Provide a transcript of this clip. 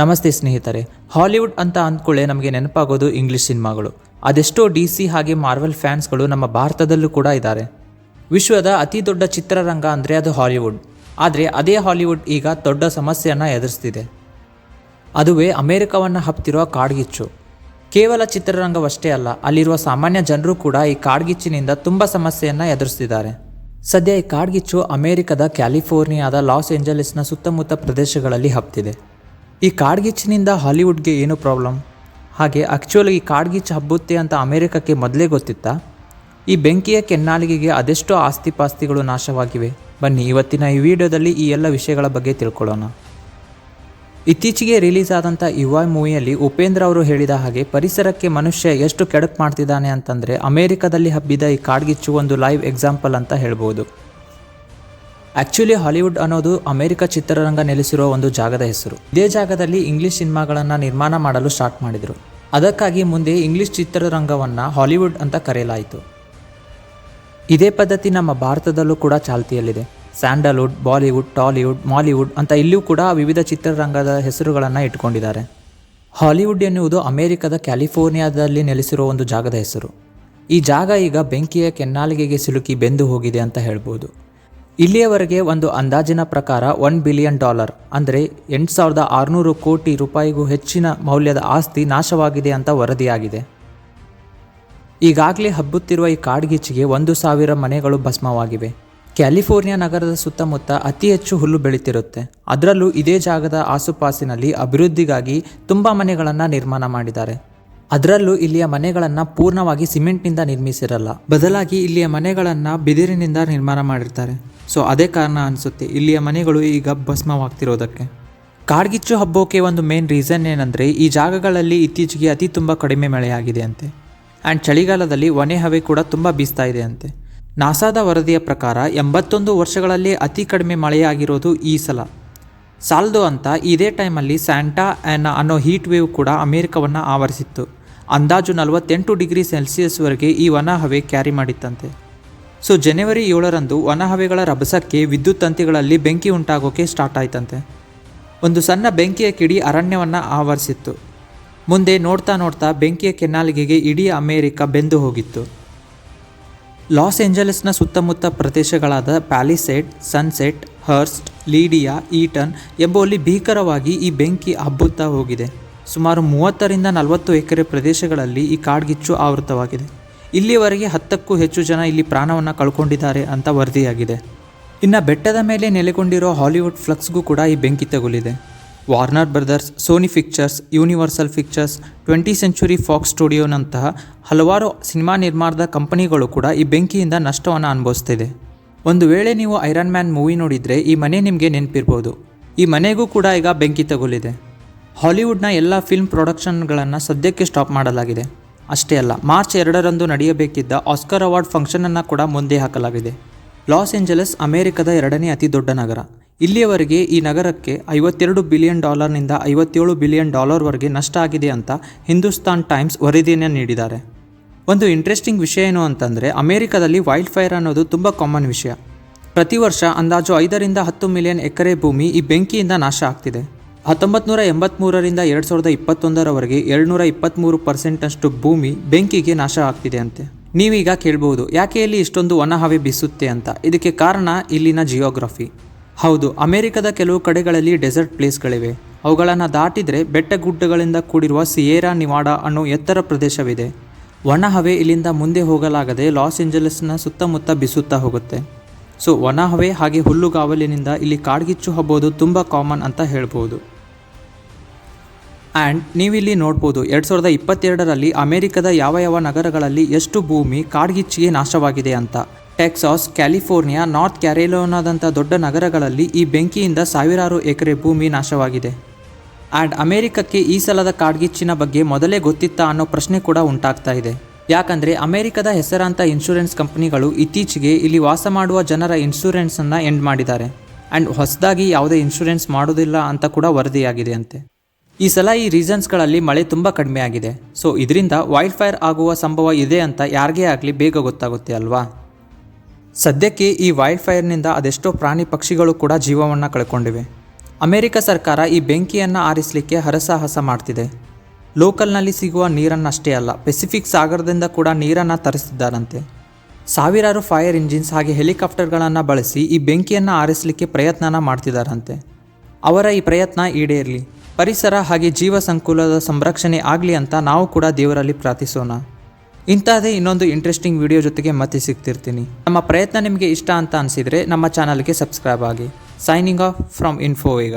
ನಮಸ್ತೆ ಸ್ನೇಹಿತರೆ, ಹಾಲಿವುಡ್ ಅಂತ ಅಂದ್ಕೊಳ್ಳೆ ನಮಗೆ ನೆನಪಾಗೋದು ಇಂಗ್ಲಿಷ್ ಸಿನಿಮಾಗಳು. ಅದೆಷ್ಟೋ ಡಿ ಸಿ ಹಾಗೆ ಮಾರ್ವೆಲ್ ಫ್ಯಾನ್ಸ್ಗಳು ನಮ್ಮ ಭಾರತದಲ್ಲೂ ಕೂಡ ಇದ್ದಾರೆ. ವಿಶ್ವದ ಅತಿ ದೊಡ್ಡ ಚಿತ್ರರಂಗ ಅಂದರೆ ಅದು ಹಾಲಿವುಡ್. ಆದರೆ ಅದೇ ಹಾಲಿವುಡ್ ಈಗ ದೊಡ್ಡ ಸಮಸ್ಯೆಯನ್ನು ಎದುರಿಸ್ತಿದೆ. ಅದುವೇ ಅಮೆರಿಕವನ್ನು ಹಬ್ತಿರುವ ಕಾಡ್ಗಿಚ್ಚು. ಕೇವಲ ಚಿತ್ರರಂಗವಷ್ಟೇ ಅಲ್ಲ, ಅಲ್ಲಿರುವ ಸಾಮಾನ್ಯ ಜನರು ಕೂಡ ಈ ಕಾಡ್ಗಿಚ್ಚಿನಿಂದ ತುಂಬ ಸಮಸ್ಯೆಯನ್ನು ಎದುರಿಸ್ತಿದ್ದಾರೆ. ಸದ್ಯ ಈ ಕಾಡ್ಗಿಚ್ಚು ಅಮೆರಿಕದ ಕ್ಯಾಲಿಫೋರ್ನಿಯಾದ ಲಾಸ್ ಏಂಜಲೀಸ್ನ ಸುತ್ತಮುತ್ತ ಪ್ರದೇಶಗಳಲ್ಲಿ ಹಬ್ತಿದೆ ಈ ಕಾಡ್ಗಿಚ್ಚಿನಿಂದ ಹಾಲಿವುಡ್ಗೆ ಏನು ಪ್ರಾಬ್ಲಮ್? ಹಾಗೆ ಆ್ಯಕ್ಚುಲಿ ಈ ಕಾಡ್ಗಿಚ್ಚು ಹಬ್ಬುತ್ತೆ ಅಂತ ಅಮೆರಿಕಕ್ಕೆ ಮೊದಲೇ ಗೊತ್ತಿತ್ತಾ? ಈ ಬೆಂಕಿಯ ಕೆನ್ನಾಲಿಗೆಗೆ ಅದೆಷ್ಟೋ ಆಸ್ತಿ ಪಾಸ್ತಿಗಳು ನಾಶವಾಗಿವೆ. ಬನ್ನಿ, ಇವತ್ತಿನ ಈ ವಿಡಿಯೋದಲ್ಲಿ ಈ ಎಲ್ಲ ವಿಷಯಗಳ ಬಗ್ಗೆ ತಿಳ್ಕೊಳ್ಳೋಣ. ಇತ್ತೀಚೆಗೆ ರಿಲೀಸ್ ಆದಂಥ ಯುವಾಯ್ ಮೂವಿಯಲ್ಲಿ ಉಪೇಂದ್ರ ಅವರು ಹೇಳಿದ ಹಾಗೆ ಪರಿಸರಕ್ಕೆ ಮನುಷ್ಯ ಎಷ್ಟು ಕೆಡಕ್ ಮಾಡ್ತಿದ್ದಾನೆ ಅಂತಂದರೆ ಅಮೆರಿಕದಲ್ಲಿ ಹಬ್ಬಿದ ಈ ಕಾಡ್ಗಿಚ್ಚು ಒಂದು ಲೈವ್ ಎಕ್ಸಾಂಪಲ್ ಅಂತ ಹೇಳ್ಬೋದು. ಆ್ಯಕ್ಚುಲಿ ಹಾಲಿವುಡ್ ಅನ್ನೋದು ಅಮೆರಿಕ ಚಿತ್ರರಂಗ ನೆಲೆಸಿರುವ ಒಂದು ಜಾಗದ ಹೆಸರು. ಇದೇ ಜಾಗದಲ್ಲಿ ಇಂಗ್ಲಿಷ್ ಸಿನಿಮಾಗಳನ್ನು ನಿರ್ಮಾಣ ಮಾಡಲು ಸ್ಟಾರ್ಟ್ ಮಾಡಿದರು. ಅದಕ್ಕಾಗಿ ಮುಂದೆ ಇಂಗ್ಲಿಷ್ ಚಿತ್ರರಂಗವನ್ನು ಹಾಲಿವುಡ್ ಅಂತ ಕರೆಯಲಾಯಿತು. ಇದೇ ಪದ್ಧತಿ ನಮ್ಮ ಭಾರತದಲ್ಲೂ ಕೂಡ ಚಾಲ್ತಿಯಲ್ಲಿದೆ. ಸ್ಯಾಂಡಲ್ವುಡ್, ಬಾಲಿವುಡ್, ಟಾಲಿವುಡ್, ಮಾಲಿವುಡ್ ಅಂತ ಇಲ್ಲಿಯೂ ಕೂಡ ವಿವಿಧ ಚಿತ್ರರಂಗದ ಹೆಸರುಗಳನ್ನು ಇಟ್ಕೊಂಡಿದ್ದಾರೆ. ಹಾಲಿವುಡ್ ಎನ್ನುವುದು ಅಮೆರಿಕದ ಕ್ಯಾಲಿಫೋರ್ನಿಯಾದಲ್ಲಿ ನೆಲೆಸಿರುವ ಒಂದು ಜಾಗದ ಹೆಸರು. ಈ ಜಾಗ ಈಗ ಬೆಂಕಿಯ ಕೆನ್ನಾಲಿಗೆಗೆ ಸಿಲುಕಿ ಬೆಂದು ಹೋಗಿದೆ ಅಂತ ಹೇಳ್ಬೋದು. ಇಲ್ಲಿಯವರೆಗೆ ಒಂದು ಅಂದಾಜಿನ ಪ್ರಕಾರ ಒನ್ ಬಿಲಿಯನ್ ಡಾಲರ್ ಅಂದರೆ ಎಂಟು ಸಾವಿರದ ಆರುನೂರು ಕೋಟಿ ರೂಪಾಯಿಗೂ ಹೆಚ್ಚಿನ ಮೌಲ್ಯದ ಆಸ್ತಿ ನಾಶವಾಗಿದೆ ಅಂತ ವರದಿಯಾಗಿದೆ. ಈಗಾಗಲೇ ಹಬ್ಬುತ್ತಿರುವ ಈ ಕಾಡ್ಗಿಚ್ಚಿಗೆ ಒಂದು ಸಾವಿರ ಮನೆಗಳು ಭಸ್ಮವಾಗಿವೆ. ಕ್ಯಾಲಿಫೋರ್ನಿಯಾ ನಗರದ ಸುತ್ತಮುತ್ತ ಅತಿ ಹೆಚ್ಚು ಹುಲ್ಲು ಬೆಳೀತಿರುತ್ತೆ. ಅದರಲ್ಲೂ ಇದೇ ಜಾಗದ ಆಸುಪಾಸಿನಲ್ಲಿ ಅಭಿವೃದ್ಧಿಗಾಗಿ ತುಂಬ ಮನೆಗಳನ್ನು ನಿರ್ಮಾಣ ಮಾಡಿದ್ದಾರೆ. ಅದರಲ್ಲೂ ಇಲ್ಲಿಯ ಮನೆಗಳನ್ನು ಪೂರ್ಣವಾಗಿ ಸಿಮೆಂಟ್ನಿಂದ ನಿರ್ಮಿಸಿರಲ್ಲ. ಬದಲಾಗಿ ಇಲ್ಲಿಯ ಮನೆಗಳನ್ನು ಬಿದಿರಿನಿಂದ ನಿರ್ಮಾಣ ಮಾಡಿರ್ತಾರೆ. ಸೊ ಅದೇ ಕಾರಣ ಅನಿಸುತ್ತೆ, ಇಲ್ಲಿಯ ಮನೆಗಳು ಈಗ ಭಸ್ಮವಾಗ್ತಿರೋದಕ್ಕೆ. ಕಾಡ್ಗಿಚ್ಚು ಹಬ್ಬಕ್ಕೆ ಒಂದು ಮೇನ್ ರೀಸನ್ ಏನಂದರೆ, ಈ ಜಾಗಗಳಲ್ಲಿ ಇತ್ತೀಚೆಗೆ ಅತಿ ತುಂಬ ಕಡಿಮೆ ಮಳೆಯಾಗಿದೆ ಅಂತೆ. ಆ್ಯಂಡ್ ಚಳಿಗಾಲದಲ್ಲಿ ಒಣೆ ಹವೆ ಕೂಡ ತುಂಬ ಬೀಸ್ತಾ ಇದೆ ಅಂತೆ. ನಾಸಾದ ವರದಿಯ ಪ್ರಕಾರ, ಎಂಬತ್ತೊಂದು ವರ್ಷಗಳಲ್ಲಿ ಅತಿ ಕಡಿಮೆ ಮಳೆಯಾಗಿರೋದು ಈ ಸಲ. ಸಾಲದು ಅಂತ ಇದೇ ಟೈಮಲ್ಲಿ ಸ್ಯಾಂಟಾ ಆ್ಯನ್ ಅನ್ನೋ ಹೀಟ್ ವೇವ್ ಕೂಡ ಅಮೆರಿಕವನ್ನು ಆವರಿಸಿತ್ತು. ಅಂದಾಜು ನಲವತ್ತೆಂಟು ಡಿಗ್ರಿ ಸೆಲ್ಸಿಯಸ್ವರೆಗೆ ಈ ಒಣ ಹವೆ ಕ್ಯಾರಿ ಮಾಡಿತ್ತಂತೆ. ಸೊ ಜನವರಿ ಏಳರಂದು ವನಹವೆಗಳ ರಭಸಕ್ಕೆ ವಿದ್ಯುತ್ ತಂತಿಗಳಲ್ಲಿ ಬೆಂಕಿ ಉಂಟಾಗೋಕೆ ಸ್ಟಾರ್ಟ್ ಆಯ್ತಂತೆ. ಒಂದು ಸಣ್ಣ ಬೆಂಕಿಯ ಕಿಡಿ ಅರಣ್ಯವನ್ನು ಆವರಿಸಿತ್ತು. ಮುಂದೆ ನೋಡ್ತಾ ನೋಡ್ತಾ ಬೆಂಕಿಯ ಕೆನ್ನಾಲಿಗೆಗೆ ಇಡೀ ಅಮೇರಿಕ ಬೆಂದು ಹೋಗಿತ್ತು. ಲಾಸ್ ಏಂಜಲಸ್ನ ಸುತ್ತಮುತ್ತ ಪ್ರದೇಶಗಳಾದ ಪ್ಯಾಲಿಸೆಡ್, ಸನ್ಸೆಟ್, ಹರ್ಸ್ಟ್, ಲೀಡಿಯಾ, ಈಟನ್ ಎಂಬುವಲ್ಲಿ ಭೀಕರವಾಗಿ ಈ ಬೆಂಕಿ ಹಬ್ಬುತ್ತಾ ಹೋಗಿದೆ. ಸುಮಾರು ಮೂವತ್ತರಿಂದ ನಲವತ್ತು ಎಕರೆ ಪ್ರದೇಶಗಳಲ್ಲಿ ಈ ಕಾಡ್ಗಿಚ್ಚು ಆವೃತವಾಗಿದೆ ಇಲ್ಲಿಯವರೆಗೆ ಹತ್ತಕ್ಕೂ ಹೆಚ್ಚು ಜನ ಇಲ್ಲಿ ಪ್ರಾಣವನ್ನು ಕಳ್ಕೊಂಡಿದ್ದಾರೆ ಅಂತ ವರದಿಯಾಗಿದೆ. ಇನ್ನು ಬೆಟ್ಟದ ಮೇಲೆ ನೆಲೆಗೊಂಡಿರೋ ಹಾಲಿವುಡ್ ಫ್ಲಕ್ಸ್ಗೂ ಕೂಡ ಈ ಬೆಂಕಿ ತಗುಲಿದೆ. Warner Brothers, Sony Pictures, Universal Pictures, twenty century Fox ಸ್ಟುಡಿಯೋನಂತಹ ಹಲವಾರು ಸಿನಿಮಾ ನಿರ್ಮಾಣದ ಕಂಪನಿಗಳು ಕೂಡ ಈ ಬೆಂಕಿಯಿಂದ ನಷ್ಟವನ್ನು ಅನುಭವಿಸ್ತಿದೆ. ಒಂದು ವೇಳೆ ನೀವು ಐರನ್ ಮ್ಯಾನ್ ಮೂವಿ ನೋಡಿದರೆ ಈ ಮನೆ ನಿಮಗೆ ನೆನಪಿರ್ಬೋದು. ಈ ಮನೆಗೂ ಕೂಡ ಈಗ ಬೆಂಕಿ ತಗುಲಿದೆ. ಹಾಲಿವುಡ್ನ ಎಲ್ಲ ಫಿಲ್ಮ್ ಪ್ರೊಡಕ್ಷನ್ಗಳನ್ನು ಸದ್ಯಕ್ಕೆ ಸ್ಟಾಪ್ ಮಾಡಲಾಗಿದೆ. ಅಷ್ಟೇ ಅಲ್ಲ, ಮಾರ್ಚ್ ಎರಡರಂದು ನಡೆಯಬೇಕಿದ್ದ ಆಸ್ಕರ್ ಅವಾರ್ಡ್ ಫಂಕ್ಷನನ್ನು ಕೂಡ ಮುಂದೆ ಹಾಕಲಾಗಿದೆ. ಲಾಸ್ ಏಂಜಲಸ್ ಅಮೆರಿಕದ ಎರಡನೇ ಅತಿ ದೊಡ್ಡ ನಗರ. ಇಲ್ಲಿಯವರೆಗೆ ಈ ನಗರಕ್ಕೆ ಐವತ್ತೆರಡು ಬಿಲಿಯನ್ ಡಾಲರ್ನಿಂದ ಐವತ್ತೇಳು ಬಿಲಿಯನ್ ಡಾಲರ್ವರೆಗೆ ನಷ್ಟ ಆಗಿದೆ ಅಂತ ಹಿಂದೂಸ್ತಾನ್ ಟೈಮ್ಸ್ ವರದಿಯನ್ನು ನೀಡಿದ್ದಾರೆ. ಒಂದು ಇಂಟ್ರೆಸ್ಟಿಂಗ್ ವಿಷಯ ಏನು ಅಂತಂದರೆ, ಅಮೆರಿಕದಲ್ಲಿ ವೈಲ್ಡ್ ಫೈರ್ ಅನ್ನೋದು ತುಂಬ ಕಾಮನ್ ವಿಷಯ. ಪ್ರತಿ ವರ್ಷ ಅಂದಾಜು ಐದರಿಂದ ಹತ್ತು ಮಿಲಿಯನ್ ಎಕರೆ ಭೂಮಿ ಈ ಬೆಂಕಿಯಿಂದ ನಾಶ ಆಗ್ತಿದೆ. ಹತ್ತೊಂಬತ್ತು ನೂರ ಎಂಬತ್ತ್ಮೂರರಿಂದ ಎರಡು ಸಾವಿರದ ಇಪ್ಪತ್ತೊಂದರವರೆಗೆ ಏಳ್ನೂರ ಇಪ್ಪತ್ತ್ಮೂರು ಪರ್ಸೆಂಟಷ್ಟು ಭೂಮಿ ಬೆಂಕಿಗೆ ನಾಶ ಆಗ್ತಿದೆ ಅಂತೆ ನೀವೀಗ ಕೇಳ್ಬೋದು, ಯಾಕೆ ಇಲ್ಲಿ ಇಷ್ಟೊಂದು ವನಹವೆ ಬೀಸುತ್ತೆ ಅಂತ. ಇದಕ್ಕೆ ಕಾರಣ ಇಲ್ಲಿನ ಜಿಯೋಗ್ರಫಿ. ಹೌದು, ಅಮೆರಿಕದ ಕೆಲವು ಕಡೆಗಳಲ್ಲಿ ಡೆಸರ್ಟ್ ಪ್ಲೇಸ್ಗಳಿವೆ. ಅವುಗಳನ್ನು ದಾಟಿದರೆ ಬೆಟ್ಟ ಗುಡ್ಡಗಳಿಂದ ಕೂಡಿರುವ ಸಿಯೇರಾ ನಿವಾಡಾ ಅನ್ನೋ ಎತ್ತರ ಪ್ರದೇಶವಿದೆ. ಒಣಹವೆ ಇಲ್ಲಿಂದ ಮುಂದೆ ಹೋಗಲಾಗದೆ ಲಾಸ್ ಏಂಜಲಸ್ನ ಸುತ್ತಮುತ್ತ ಬಿಸುತ್ತಾ ಹೋಗುತ್ತೆ. ಸೊ, ಒಣಹವೆ ಹಾಗೆ ಹುಲ್ಲುಗಾವಲಿನಿಂದ ಇಲ್ಲಿ ಕಾಡ್ಗಿಚ್ಚು ಹಬ್ಬೋದು ತುಂಬ ಕಾಮನ್ ಅಂತ ಹೇಳ್ಬೋದು. ಆ್ಯಂಡ್ ನೀವಿಲ್ಲಿ ನೋಡ್ಬೋದು ಎರಡು ಸಾವಿರದ ಇಪ್ಪತ್ತೆರಡರಲ್ಲಿ ಅಮೆರಿಕದ ಯಾವ ಯಾವ ನಗರಗಳಲ್ಲಿ ಎಷ್ಟು ಭೂಮಿ ಕಾಡ್ಗಿಚ್ಚಿಗೆ ನಾಶವಾಗಿದೆ ಅಂತ. ಟೆಕ್ಸಾಸ್, ಕ್ಯಾಲಿಫೋರ್ನಿಯಾ, ನಾರ್ತ್ ಕ್ಯಾರೆಲೋನಾದಂಥ ದೊಡ್ಡ ನಗರಗಳಲ್ಲಿ ಈ ಬೆಂಕಿಯಿಂದ ಸಾವಿರಾರು ಎಕರೆ ಭೂಮಿ ನಾಶವಾಗಿದೆ. ಆ್ಯಂಡ್ ಅಮೆರಿಕಕ್ಕೆ ಈ ಸಲದ ಕಾಡ್ಗಿಚ್ಚಿನ ಬಗ್ಗೆ ಮೊದಲೇ ಗೊತ್ತಿತ್ತಾ ಅನ್ನೋ ಪ್ರಶ್ನೆ ಕೂಡ ಉಂಟಾಗ್ತಾ ಇದೆ. ಯಾಕಂದರೆ ಅಮೆರಿಕದ ಹೆಸರಾಂತ ಇನ್ಶೂರೆನ್ಸ್ ಕಂಪ್ನಿಗಳು ಇತ್ತೀಚೆಗೆ ಇಲ್ಲಿ ವಾಸ ಮಾಡುವ ಜನರ ಇನ್ಶೂರೆನ್ಸನ್ನು ಎಂಡ್ ಮಾಡಿದ್ದಾರೆ. ಆ್ಯಂಡ್ ಹೊಸದಾಗಿ ಯಾವುದೇ ಇನ್ಶೂರೆನ್ಸ್ ಮಾಡೋದಿಲ್ಲ ಅಂತ ಕೂಡ ವರದಿಯಾಗಿದೆ ಅಂತೆ. ಈ ಸಲ ಈ ರೀಸನ್ಸ್ಗಳಲ್ಲಿ ಮಳೆ ತುಂಬ ಕಡಿಮೆ ಆಗಿದೆ. ಸೊ, ಇದರಿಂದ ವೈಲ್ಡ್ ಫೈರ್ ಆಗುವ ಸಂಭವ ಇದೆ ಅಂತ ಯಾರಿಗೇ ಆಗಲಿ ಬೇಗ ಗೊತ್ತಾಗುತ್ತೆ ಅಲ್ವಾ? ಸದ್ಯಕ್ಕೆ ಈ ವೈಲ್ಡ್ ಫೈರ್ನಿಂದ ಅದೆಷ್ಟೋ ಪ್ರಾಣಿ ಪಕ್ಷಿಗಳು ಕೂಡ ಜೀವವನ್ನು ಕಳ್ಕೊಂಡಿವೆ. ಅಮೆರಿಕ ಸರ್ಕಾರ ಈ ಬೆಂಕಿಯನ್ನು ಆರಿಸಲಿಕ್ಕೆ ಹರಸಾಹಸ ಮಾಡ್ತಿದೆ. ಲೋಕಲ್ನಲ್ಲಿ ಸಿಗುವ ನೀರನ್ನಷ್ಟೇ ಅಲ್ಲ, ಪೆಸಿಫಿಕ್ ಸಾಗರದಿಂದ ಕೂಡ ನೀರನ್ನು ತರಿಸಿದ್ದಾರಂತೆ ಸಾವಿರಾರು ಫೈರ್ ಇಂಜಿನ್ಸ್ ಹಾಗೆ ಹೆಲಿಕಾಪ್ಟರ್ಗಳನ್ನು ಬಳಸಿ ಈ ಬೆಂಕಿಯನ್ನು ಆರಿಸಲಿಕ್ಕೆ ಪ್ರಯತ್ನನ ಮಾಡ್ತಿದ್ದಾರಂತೆ ಅವರ ಈ ಪ್ರಯತ್ನ ಈಡೇರಲಿ. ಪರಿಸರ ಹಾಗೆ ಜೀವ ಸಂಕುಲದ ಸಂರಕ್ಷಣೆ ಆಗಲಿ ಅಂತ ನಾವು ಕೂಡ ದೇವರಲ್ಲಿ ಪ್ರಾರ್ಥಿಸೋಣ. ಇಂಥದ್ದೇ ಇನ್ನೊಂದು ಇಂಟ್ರೆಸ್ಟಿಂಗ್ ವಿಡಿಯೋ ಜೊತೆಗೆ ಮತ್ತೆ ಸಿಗ್ತಿರ್ತೀನಿ. ನಮ್ಮ ಪ್ರಯತ್ನ ನಿಮಗೆ ಇಷ್ಟ ಅಂತ ಅನಿಸಿದರೆ ನಮ್ಮ ಚಾನಲ್ಗೆ ಸಬ್ಸ್ಕ್ರೈಬ್ ಆಗಿ. ಸೈನಿಂಗ್ ಆಫ್ ಫ್ರಮ್ ಇನ್ಫೋ ಈಗ